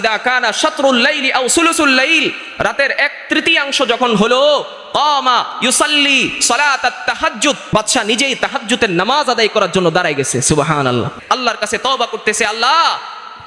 ইদা কানা শাতরুল লাইলি আও সুলুসুল লাইল। রাতের এক তৃতীয়াংশ যখন হলো, কামা ইউসাল্লি সালাতাত তাহাজ্জুদ। বাদশা নিজেই তাহাজ্জুদের নামাজ আদায় করার জন্য দাঁড়ায় গেছে, সুবহানাল্লাহ। আল্লাহর কাছে তওবা করতেছে, আল্লাহ,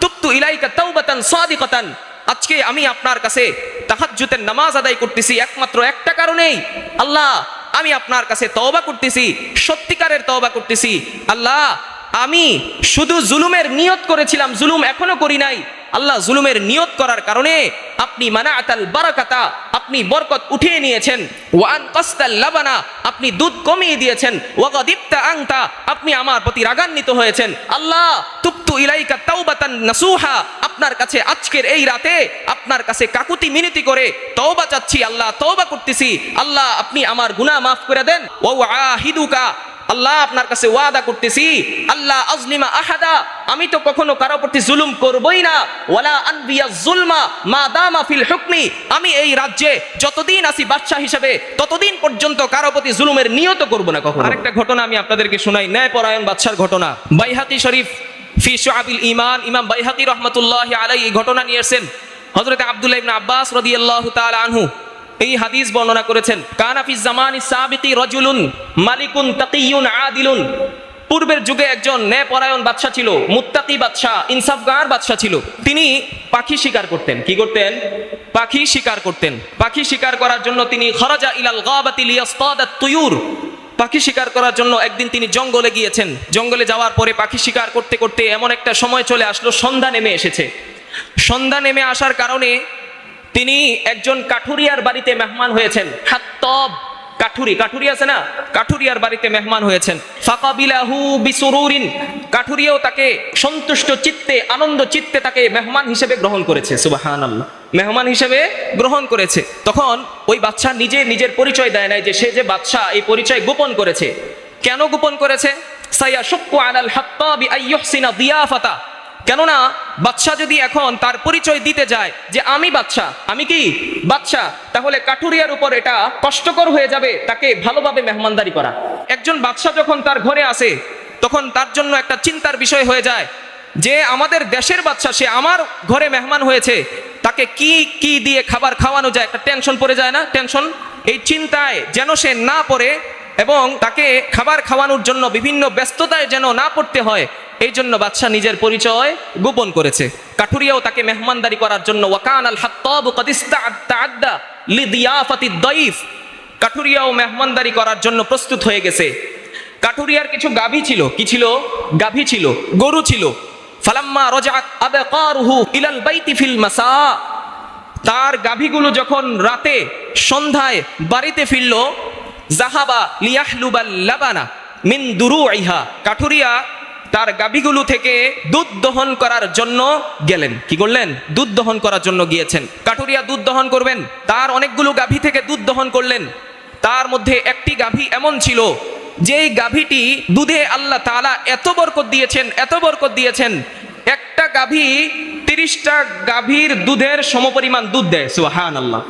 তুবতু ইলাইকা তাওবাতান সাদিকাতান। আজকে আমি আপনার কাছে তাহাজ্জুদের নামাজ আদায় করতেছি একমাত্র একটা কারণেই। আল্লাহ, আমি আপনার কাছে তওবা করতেছি, সত্যিকারের তওবা করতেছি। আল্লাহ, আমি শুধু জুলুমের নিয়ত করেছিলাম, জুলুম এখনও করি নাই। আল্লাহ জুলুমের নিয়ত করার কারণে আপনি মানাআতাল বারাকাতা, আপনি বরকত উঠিয়ে নিয়েছেন। ওয়ান কাস্তাল লাবানা, আপনি দুধ কমিয়ে দিয়েছেন। ওয়াগাদিবতা আংতা আপনি আমার প্রতি রাগান্বিত হয়েছেন। আল্লাহ তুপ্তু ইলাইকা তাওবাতান নাসুহা, আপনার কাছে আজকের এই রাতে আপনার কাছে কাকুতি মিনতি করে তওবা চাচ্ছি, আল্লাহ তওবা করতেছি। আল্লাহ, আপনি আমার গুনাহ মাফ করে দেন। ওয়া আহিদুকা আল্লাহ আপনার কাছে ওয়াদা করতেছি, আল্লাহ আজলিমা আহাদা, আমি তো কখনো কারও প্রতি জুলুম করবই না। ওয়ালা আনবিয়া জুলমা, মা দামা ফিল হুকমি, আমি এই রাজ্যে যতদিন আছি বাদশাহ হিসেবে, ততদিন পর্যন্ত কারও প্রতি জুলুমের নিয়ত করব না কখনো। আরেকটা ঘটনা আমি আপনাদেরকে শোনাই ন্যায় পরায়ণ বাদশার ঘটনা। বাইহাকি শরীফ ফি শুআবিল ঈমান, ইমাম বাইহাকি রহমাতুল্লাহি আলাইহি এই ঘটনা নিয়ে এসেছেন হযরত আব্দুল্লাহ ইবনে আব্বাস রাদিয়াল্লাহু তাআলা আনহু। এই হাদিস বর্ণনা করেছেন কানাফি জামানি সাবিকি রজুলুন মালিকুন তাকিয়ুন আদিলুন। পূর্বের যুগে একজন ন্যায়পরায়ণ বাদশা ছিল, মুত্তাকি বাদশা, ইনসাফগার বাদশা ছিল। তিনি পাখি শিকার করতেন। কি করতেন? পাখি শিকার করতেন। পাখি শিকার করার জন্য তিনি খরাজা ইলাল গাবাতি লিয়াসতাদাত তুয়ুর পাখি শিকার করার জন্য একদিন তিনি জঙ্গলে গিয়েছেন। জঙ্গলে যাওয়ার পরে পাখি শিকার করতে করতে এমন একটা সময় চলে আসলো, সন্ধ্যা নেমে এসেছে। সন্ধ্যা নেমে আসার কারণে তিনি একজন কাঠুরিয়ার বাড়িতে মেহমান হয়েছেন। হাত্তব। কাঠুরি কাঠুরি আছে না? কাঠুরিয়ার বাড়িতে মেহমান হয়েছেন। ফাকাবিলাহু বিসুরুরিন। কাঠুরিয়াও তাকে সন্তুষ্ট চিত্তে আনন্দ চিত্তে তাকে মেহমান হিসেবে গ্রহণ করেছে সুবহানাল্লাহ। মেহমান হিসেবে গ্রহণ করেছে। তখন ওই বাচ্চা নিজে নিজের পরিচয় দেয় নাই যে সে যে বাচ্চা এই পরিচয় গোপন করেছে। কেন গোপন করেছে? সাইয়া শুক্কু আলাল হাত্তাবি আইয়ুহসিনা দিয়াফাতা। কেননা বাচ্চা যদি এখন তার পরিচয় দিতে যায় যে আমি বাচ্চা আমি কি বাচ্চা তাহলে কাঠুরিয়ার উপর এটা কষ্টকর হয়ে যাবে তাকে ভালোভাবে মেহমানদারি করা। একজন বাচ্চা যখন তার ঘরে আসে, তখন তার জন্য একটা চিন্তার বিষয় হয়ে যায় যে আমাদের দেশের বাচ্চা সে আমার ঘরে মেহমান হয়েছে, তাকে কি কি দিয়ে খাবার খাওয়ানো যায়, একটা টেনশন পড়ে যায় না? টেনশন? এই চিন্তায় যেন সে না পড়ে এবং তাকে খাবার খাওয়ানোর জন্য বিভিন্ন ব্যস্ততায় যেন না পড়তে হয়, এই জন্য বাদশাহ নিজের পরিচয় গোপন করেছে। কাঠুরিয়াও তাকে মেহমানদারি করার জন্য ওয়াকান আল হাত্তাব দইফ কাঠুরিয়াও মেহমানদারি করার জন্য প্রস্তুত হয়ে গেছে। কাঠুরিয়ার কিছু গাভী ছিল, কি ছিল? গাভী ছিল, গরু ছিল। ফালাম্মা রজাত বাইতি ফিল মাসা। তার গাভীগুলো যখন রাতে সন্ধ্যায় বাড়িতে ফিরল জাহাবা লিয়াহলুবাল লাবানা মিন দুরু আইহা কাঠুরিয়া তার গাভীগুলো থেকে দুধ দহন করার জন্য গেলেন। কি করলেন? দুধ দহন করার জন্য গিয়েছেন। কাঠুরিয়া দুধ দহন করবেন। তার অনেকগুলো গাভী থেকে দুধ দহন করলেন। তার মধ্যে একটি গাভী এমন ছিল, যেই গাভীটি দুধে আল্লাহ তাআলা এত বরকত দিয়েছেন, এত বরকত দিয়েছেন, একটা গাভী তিরিশটা গাভীর দুধের সমপরিমাণ দুধ দেয়। সুহান আল্লাহ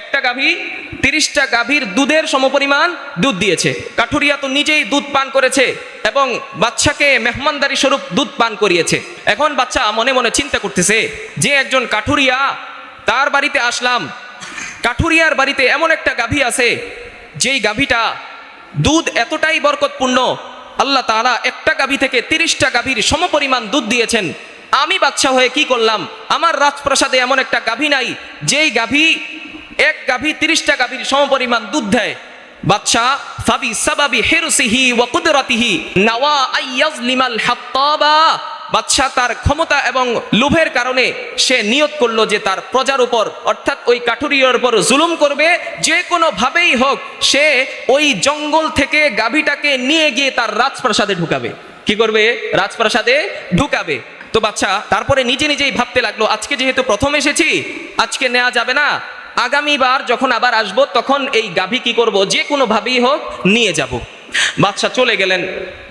একটা গাভী, তিরিশটা গাভীর দুধের সমপরিমাণ দুধ দিয়েছে। কাঠুরিয়া তো নিজেই দুধ পান করেছে এবং বাচ্চাকে মেহমানদারি স্বরূপ দুধ পান করিয়েছে। এখন বাচ্চা মনে মনে চিন্তা করতেছে যে একজন কাঠুরিয়া, তার বাড়িতে আসলাম। কাঠুরিয়ার বাড়িতে এমন একটা গাভী আছে, যেই গাভীটা দুধ এতটাই বরকতপূর্ণ, আল্লাহ তাআলা একটা গাভী থেকে তিরিশটা গাভীর সমপরিমাণ দুধ দিয়েছেন। আমি বাচ্চা হয়ে কি করলাম? আমার রাজপ্রাসাদে এমন একটা গাভী নাই, যেই গাভী এক গাভী, তিরিশটা গাভীর সমপরিমাণ দুধ দেয়। বাচ্চা ফাবি সাবাবি হেরুসিহি ওয়া কুদরাতিহি নাওয়া আইয়াজলিমাল হাত্তাবা। বাদশাহ তার ক্ষমতা এবং লোভের কারণে সে নিয়ত করল যে তার প্রজার উপর, অর্থাৎ ওই কাঠুরিয়ার উপর জুলুম করবে। যে কোনো ভাবেই হোক, সে ওই জঙ্গল থেকে গাভীটাকে নিয়ে গিয়ে তার রাজপ্রাসাদে ঢুকাবে। কি করবে? রাজপ্রাসাদে ঢুকাবে। তো বাচ্চা তারপরে নিজে নিজেই ভাবতে লাগল, আজকে যেহেতু প্রথম এসেছি, আজকে নেওয়া যাবে না। আগামীবার যখন আবার আসব, তখন এই গাভী কি করব? যে কোনো ভাবেই হোক নিয়ে যাব। বাচ্চা চলে গেলেন।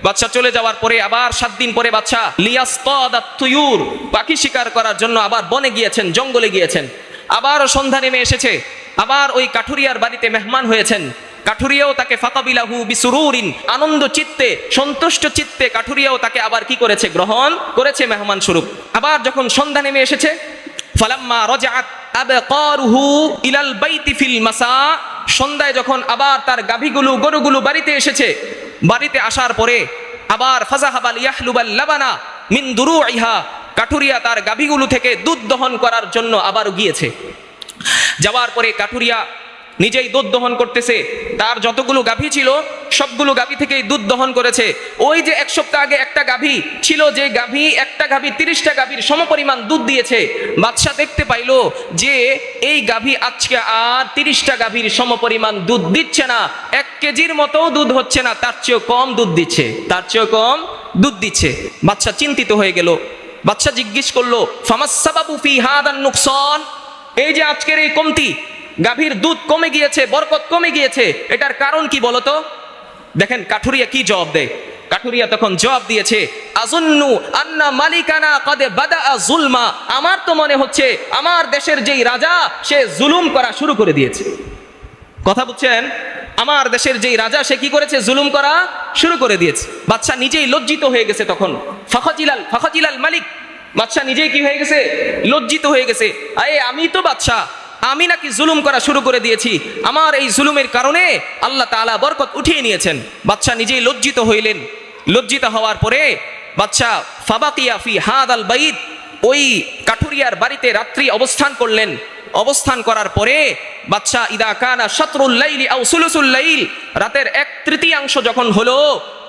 বাচ্চা চলে যাওয়ার পরে আবার সাত দিন পরে বাচ্চা লিয়াস্তুয়ুর পাখি শিকার করার জন্য আবার বনে গিয়েছেন, জঙ্গলে গিয়েছেন। আবার সন্ধ্যা নেমে এসেছে। আবার ওই কাঠুরিয়ার বাড়িতে মেহমান হয়েছেন। কাঠুরিয়াও তাকে ফাকাবিলাহু বিসুরুরিন, আনন্দ চিত্তে, সন্তুষ্ট চিত্তে কাঠুরিয়াও তাকে আবার কি করেছে? গ্রহণ করেছে মেহমান স্বরূপ। আবার যখন সন্ধ্যা নেমে এসেছে ফালাম্মা রজাত আবকারুহু ইলাল বাইতি ফিল মাসা। সন্ধ্যায় যখন আবার তার গাভীগুলো, গরুগুলো বাড়িতে এসেছে, বাড়িতে আসার পরে আবার ফাজাহাবাল ইয়াহলুবাল লাবানা মিন দুরুইহা, কাঠুরিয়া তার গাভীগুলো থেকে দুধ দহন করার জন্য আবার গিয়েছে। যাওয়ার পরে কাঠুরিয়া নিজেই দুধ দহন করতেছে। তার যতগুলো গাভী ছিল, সবগুলো গাভী থেকেই দুধ দহন করেছে। ওই যে এক সপ্তাহ আগে একটা গাভী ছিল, যে গাভী, একটা গাভী, তিরিশটা গাভীর সমপরিমাণ দুধ দিয়েছে। বাদশাহ দেখতে পাইলো যে এই গাভী আজকে আর তিরিশটা গাভীর সমপরিমাণ দুধ দিচ্ছে না। এক কেজির মতো দুধ হচ্ছে না, তার চেয়েও কম দুধ দিচ্ছে। তার চেয়েও কম দুধ দিচ্ছে। বাচ্চা চিন্তিত হয়ে গেল। বাচ্চা জিজ্ঞেস করল ফামাসাবাবু ফি হাদান নুকসান? এই যে আজকের এই কমতি গাভীর দুধ কমে গিয়েছে, বরকত কমে গিয়েছে। এটার কারণ কি বলতো? দেখেন, কাঠুরিয়া কি জবাব দেয়? কাঠুরিয়া তখন জবাব দিয়েছে, আজুন্নু আন্না মালিকানা কদে বাদা জুলমা। আমার তো মনে হচ্ছে, আমার দেশের যেই রাজা, সে জুলুম করা শুরু করে দিয়েছে। কথা বুঝছেন? আমার দেশের যেই রাজা, সে কি করেছে? জুলুম করা শুরু করে দিয়েছে। বাচ্চা নিজেই লজ্জিত হয়ে গেছে তখন। ফখজিলাল ফখজিলাল মালিক। বাচ্চা নিজেই কি হয়ে গেছে? লজ্জিত হয়ে গেছে। আয়ে আমি তো বাচ্চা আমি নাকি জুলুম করা শুরু করে দিয়েছি। আমার এই জুলুমের কারণে আল্লাহ তাআলা বরকত উঠিয়ে নিয়েছেন। বাচ্চা নিজেই লজ্জিত হইলেন। লজ্জিত হওয়ার পরে বাচ্চা ফাবাকিয়া ফি হাদ আল বাইদ ওই কাঠুরিয়ার বাড়িতে রাত্রি অবস্থান করলেন। অবস্থান করার পরে বাচ্চা ইদা কানা শত্রুল লাইলি আও সুলুসুল রাতের এক তৃতীয়াংশ যখন হলো,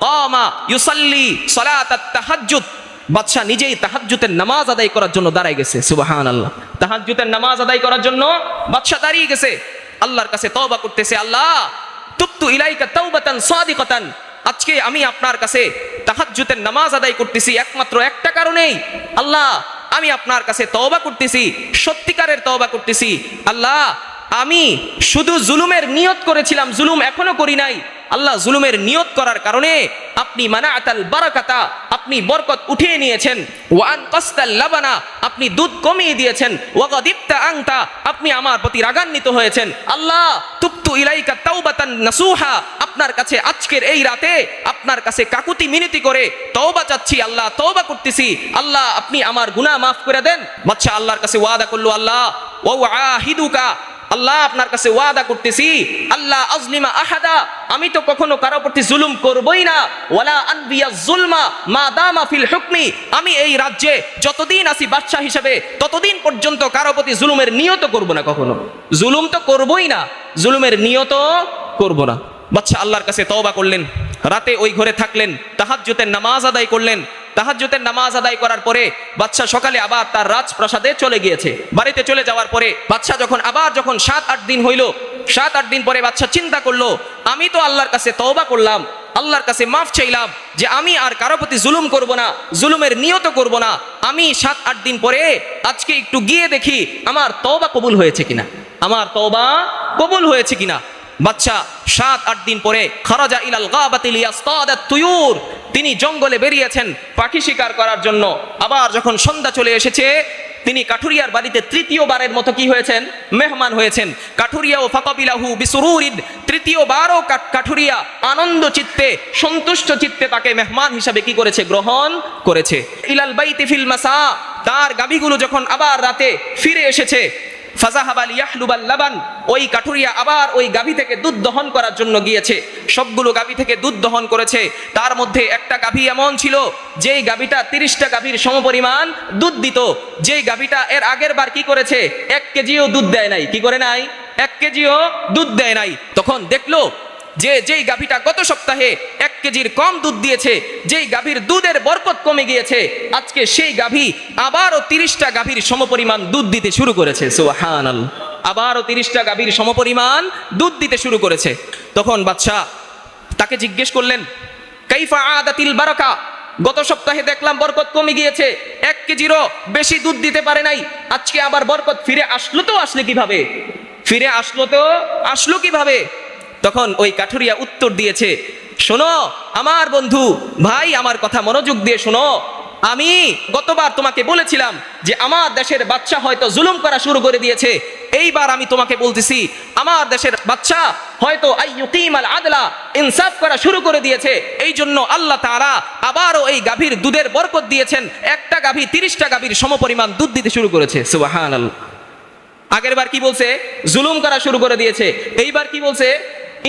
কামা ইউসাল্লি সালাতাত তাহাজ্জুদ বাচ্চা নিজেই তাহাজ্জুতের নামাজ আদায় করার জন্য দাঁড়ায় গেছে, সুবহানাল্লাহ। তাহাজ্জুতের নামাজ আদায় করার জন্য বাচ্চা দাঁড়িয়ে গেছে। আল্লাহর কাছে তওবা করতেছে, আল্লাহ, তুবতু ইলাইকা তাওবাতান সাদিকাতান। আজকে আমি আপনার কাছে তাহাজ্জুতের নামাজ আদায় করতেছি একমাত্র একটা কারণেই। আল্লাহ, আমি আপনার কাছে তওবা করতেছি, সত্যিকারের তওবা করতেছি। আল্লাহ আমি শুধু জুলুমের নিয়ত করেছিলাম, জুলুম এখনও করি নাই। আল্লাহ জুলুমের নিয়ত করার কারণে আপনি মানা মানাআতাল বারাকাতা, আপনি বরকত উঠিয়ে নিয়েছেন। ওয়ান কাস্তাল লাবানা, আপনি দুধ কমিয়ে দিয়েছেন। ওয়াগাদিবতা আংতা, আপনি আমার প্রতি রাগান্বিত হয়েছেন। আল্লাহ তুপ্তু ইলাইকা তাওবাতান নাসুহা, আপনার কাছে আজকের এই রাতে আপনার কাছে কাকুতি মিনতি করে তওবা চাচ্ছি, আল্লাহ তওবা করতেছি। আল্লাহ, আপনি আমার গুনাহ মাফ করে দেন। বাচ্চা আল্লাহর কাছে ওয়াদা করল, আল্লাহ ও আহিদুকা আল্লাহ আপনার কাছে ওয়াদা করতেছি, আল্লাহ আজলিমা আহাদা, আমি তো কখনো কারও প্রতি জুলুম করবই না। ওয়ালা আনবিয়া জুলমা, মা দামা ফিল হুকমি, আমি এই রাজ্যে যতদিন আছি বাদশাহ হিসেবে, ততদিন পর্যন্ত কারও প্রতি জুলুমের নিয়ত করব না কখনো। জুলুম তো করবই না, জুলুমের নিয়ত করব না। বাচ্চা আল্লাহর কাছে তওবা করলেন, রাতে ওই ঘরে থাকলেন তাহাজ্জুতের নামাজ আদায় করলেন তাহাজ্জুতের নামাজ আদায় করার পরে বাচ্চা সকালে আবার তার রাজপ্রাসাদে চলে গিয়েছে। বাড়িতে চলে যাওয়ার পরে বাচ্চা যখন আবার যখন সাত আট দিন হইল সাত আট দিন পরে বাচ্চা চিন্তা করল, আমি তো আল্লাহর কাছে তওবা করলাম, আল্লাহর কাছে মাফ চাইলাম যে আমি আর কারও প্রতি জুলুম করব না, জুলুমের নিয়ত করব না, আমি সাত আট দিন পরে আজকে একটু গিয়ে দেখি আমার তওবা কবুল হয়েছে কিনা। আমার তওবা কবুল হয়েছে কিনা। বাচ্চা সাত আট দিন পরে, খরাজা ইলাল গাবাতিল ইয়াস্তাদাত তুয়ুর তিনি জঙ্গলে বেরিয়েছেন পাখি শিকার করার জন্য। আবার যখন সন্ধ্যা চলে এসেছে, তিনি কাঠুরিয়ার বাড়িতে তৃতীয়বারের মতো কি হয়েছেন? মেহমান হয়েছেন। কাঠুরিয়া ও ফাকাবিলাহু বিসুরুরিদ তৃতীয়বারও কাঠুরিয়া আনন্দ চিত্তে, সন্তুষ্ট চিত্তে তাকে মেহমান হিসাবে কি করেছে? গ্রহণ করেছে। ইলাল বাইতি ফিল মাসা, তার গাবিগুলো যখন আবার রাতে ফিরে এসেছে ফাজাহাবাল ইয়াহলুবাল ওই কাঠুরিয়া আবার ওই গাভী থেকে দুধ দহন করার জন্য গিয়েছে। সবগুলো গাভী থেকে দুধ দহন করেছে। তার মধ্যে একটা গাভী এমন ছিল, যেই গাভীটা তিরিশটা গাভীর সমপরিমাণ দুধ দিত। যেই গাভীটা এর আগের বার কি করেছে? এক কেজিও দুধ দেয় নাই। কি করে নাই? এক কেজিও দুধ দেয় নাই। তখন দেখল যে যেই গাভীটা গত সপ্তাহে এক কেজির কম দুধ দিয়েছে, যেই গাভীর দুধের বরকত কমে গিয়েছে, আজকে সেই গাভী আবারও তিরিশটা গাভীর সমপরিমাণ দুধ দিতে শুরু করেছে। সুহান আবারও তিরিশটা গাভীর সমপরিমাণ দুধ দিতে শুরু করেছে। তখন বাদশাহ তাকে জিজ্ঞেস করলেন, কাইফা আদাতিল বারাকা? গত সপ্তাহে দেখলাম বরকত কমে গিয়েছে, এক কেজিরও বেশি দুধ দিতে পারে নাই, আজকে আবার বরকত ফিরে আসলো তো আসলে কীভাবে? ফিরে আসলো তো আসলো কীভাবে? তখন ওই কাঠুরিয়া উত্তর দিয়েছে, শোনো, আমার বন্ধু, ভাই আমার কথা মনোযোগ দিয়ে শোনো। আমি গতবার তোমাকে বলেছিলাম যে আমার দেশের বাচ্চা হয়তো জুলুম করা শুরু করে দিয়েছে। এইবার আমি তোমাকে বলতেছি, আমার দেশের বাচ্চা হয়তো আল আদলা ইনসাফ করা শুরু করে দিয়েছে। এই জন্য আল্লাহ তারা আবারও এই গাভীর দুধের বরকত দিয়েছেন। একটা গাভী, তিরিশটা গাভীর সমপরিমাণ দুধ দিতে শুরু করেছে। সুবহানাল্লাহ। আগের বার কি বলছে? জুলুম করা শুরু করে দিয়েছে। এইবার কি বলছে?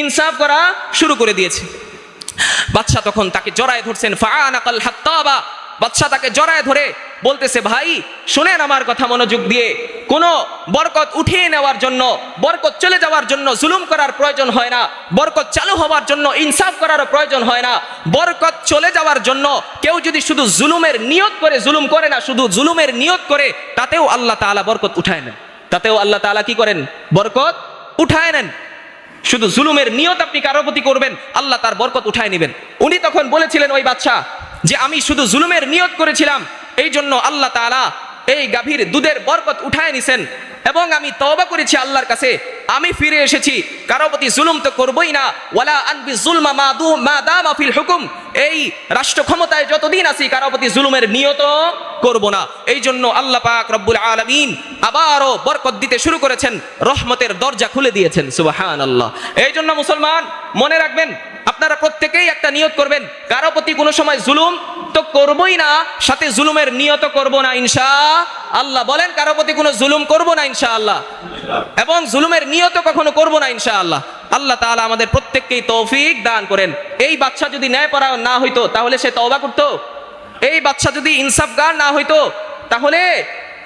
ইনসাফ করা শুরু করে দিয়েছে। বাচ্চা তখন তাকে জড়ায় ধরছেন, ফাআনাকাল হাত্তাবা। বাচ্চা তাকে জড়ায় ধরে বলতেছে, ভাই, শুনেন আমার কথা মনোযোগ দিয়ে। কোনো বরকত উঠিয়ে নেওয়ার জন্য, বরকত চলে যাওয়ার জন্য জুলুম করার প্রয়োজন হয় না, বরকত চালু হওয়ার জন্য, ইনসাফ করার প্রয়োজন হয় না। বরকত চলে যাওয়ার জন্য কেউ যদি শুধু জুলুমের নিয়ত করে জুলুম করে না, শুধু জুলুমের নিয়ত করে, তাতেও আল্লাহ তাআলা বরকত উঠায় নেন। তাতেও আল্লাহ তাআলা কি করেন? বরকত উঠায় নেন। শুধু জুলুমের নিয়ত আপনি কারও প্রতি করবেন, আল্লাহ তার বরকত উঠায় নেবেন। উনি তখন বলেছিলেন, ওই বাচ্চা যে আমি শুধু জুলুমের নিয়ত করেছিলাম এই জন্য আল্লাহ তালা এই গাভীর দুধের বরকত উঠায় নিছেন। এবং আমি তওবা করেছি আল্লাহর কাছে, আমি ফিরে এসেছি। কারও প্রতি জুলুম তো করবই না। ওয়ালা আনবি জুলমা মা দু, মা দামা ফিল হুকুম। এই রাষ্ট্র ক্ষমতায় যতদিন আছি, কারও প্রতি জুলুমের নিয়ত করব না। এই জন্য আল্লাহ পাক রব্বুল আলামিন আবারও বরকত দিতে শুরু করেছেন, রহমতের দরজা খুলে দিয়েছেন সুবাহান আল্লাহ এই জন্য মুসলমান, মনে রাখবেন, আপনারা প্রত্যেকেই একটা নিয়ত করবেন, কারও প্রতি কোনো সময় জুলুম তো করবই না, সাথে জুলুমের নিয়ত করব না ইনশা আল্লাহ। বলেন, কারও প্রতি কোনো জুলুম করব না ইনশা আল্লাহ? এবং জুলুমের নিয়ত কখনো করব না ইনশা আল্লাহ। আল্লাহ তাআলা আমাদের প্রত্যেককেই তৌফিক দান করেন। এই বাচ্চা যদি ন্যায় পড়া না হইতো, তাহলে সে তওবা করতো। এই বাচ্চা যদি ইনসাফগার না হইতো, তাহলে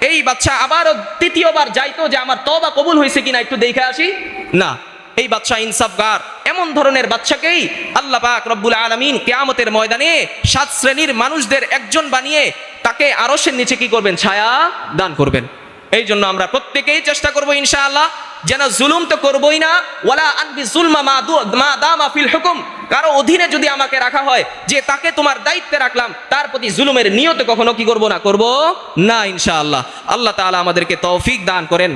এই বাচ্চা আবারও তৃতীয়বার যাইতো যে আমার তবা কবুল হয়েছে কিনা একটু দেখে আসি? না। এই বাচ্চা ইনসাফগার। এমন ধরনের বাচ্চাকেই আল্লাহ পাক রব্বুল আলমিন কেয়ামতের ময়দানে সাত শ্রেণির মানুষদের একজন বানিয়ে তাকে আরশের নিচে কি করবেন? ছায়া দান করবেন। এই জন্য আমরা প্রত্যেকেই চেষ্টা করব ইনশাআল্লাহ, যেন জুলুম তো করবই না, ওয়ালা আনবি জুলমা মা দামা ফিল হুকুম। কারও অধীনে যদি আমাকে রাখা হয় যে তাকে তোমার দায়িত্বে রাখলাম, তার প্রতি জুলুমের নিয়ত কখনো কি করব না? করব না ইনশাআল্লাহ। আল্লাহ তাআলা আমাদেরকে তৌফিক দান করেন।